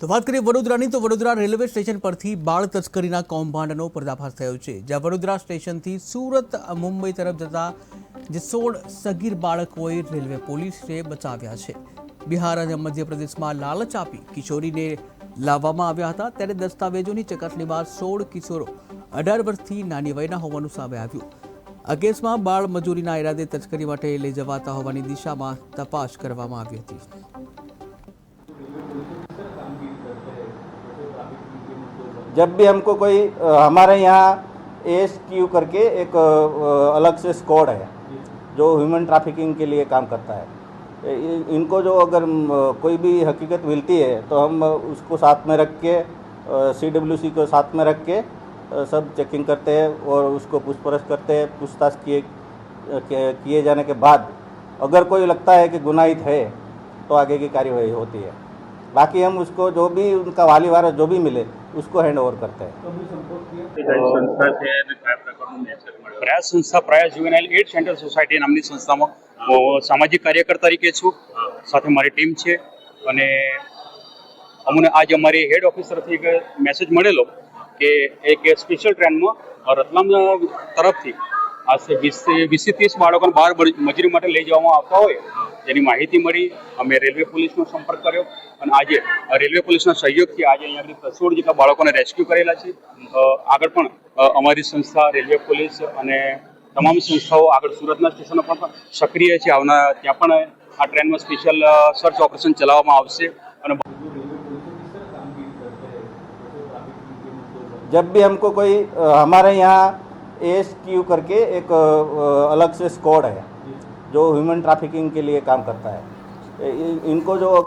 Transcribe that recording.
તો વાત કરીએ વડોદરાની, તો વડોદરા રેલવે સ્ટેશન પરથી બાળ તસ્કરીના કૌભાંડનો પર્દાફાશ થયો છે, જ્યાં વડોદરા સ્ટેશનથી સુરત, મુંબઈ તરફ જતા જે સોળ સગીર બાળકોએ રેલવે પોલીસે બચાવ્યા છે. બિહાર અને મધ્યપ્રદેશમાં લાલચ આપી કિશોરીને લાવવામાં આવ્યા હતા, ત્યારે દસ્તાવેજોની ચકાસણી બાદ સોળ કિશોરો અઢાર વર્ષથી નાની વયના હોવાનું સામે આવ્યું. આ કેસમાં બાળ મજૂરીના ઈરાદે તસ્કરી માટે લઈ જવાતા હોવાની દિશામાં તપાસ કરવામાં આવી હતી. जब भी हमको कोई हमारे यहाँ एस क्यू करके एक अलग से स्कॉड है, जो ह्यूमन ट्रैफिकिंग के लिए काम करता है। इनको जो अगर कोई भी हकीकत मिलती है तो हम उसको साथ में रख के सी डब्ल्यू सी को साथ में रख के सब चेकिंग करते हैं और उसको पूछपरछ करते हैं, पूछताछ किए किए जाने के बाद अगर कोई लगता है कि गुनाहित है तो आगे की कार्यवाही होती है। बाकी हम उसको जो भी उनका वाली वारस जो भी मिले उसको हैंड ओवर करते हैं સંસ્થા છે અને કયા પ્રકારનો મેસેજ મળ્યો પ્રયાસ સંસ્થા પ્રયાસ જુવેનાઇલ એડ સેન્ટર સોસાયટી નામની સંસ્થામાં હું સામાજિક કાર્યકર તરીકે છું સાથે મારી ટીમ છે અને અમને આજ અમારી હેડ ઓફિસ તરફથી એક મેસેજ મળેલો કે એક સ્પેશિયલ ટ્રેનમાં રતલામ તરફથી આજથી વીસથી વીસથી ત્રીસ બાળકોને બહાર બ- મજૂરી માટે લઈ જવામાં આવતા હોય જેની માહિતી મળી અમે રેલવે પોલીસનો સંપર્ક કર્યો અને આજે રેલવે પોલીસના સહયોગથી આજે અહીંયા આગળ સોળ જેટલા બાળકોને રેસ્ક્યુ કરેલા છે અ, આગળ પણ અ, અમારી સંસ્થા રેલવે પોલીસ અને તમામ સંસ્થાઓ આગળ સુરતના સ્ટેશનો પર પણ સક્રિય છે આવના ત્યાં પણ આ ટ્રેનમાં સ્પેશિયલ સર્ચ ઓપરેશન ચલાવવામાં આવશે અને जब भी हमको कोई अ, हमारे यहाँ एस क्यू करके एक अ, अलग से स्क्वाड है जो ह्यूमन ट्रैफिकिंग के लिए काम करता है इ- इनको जो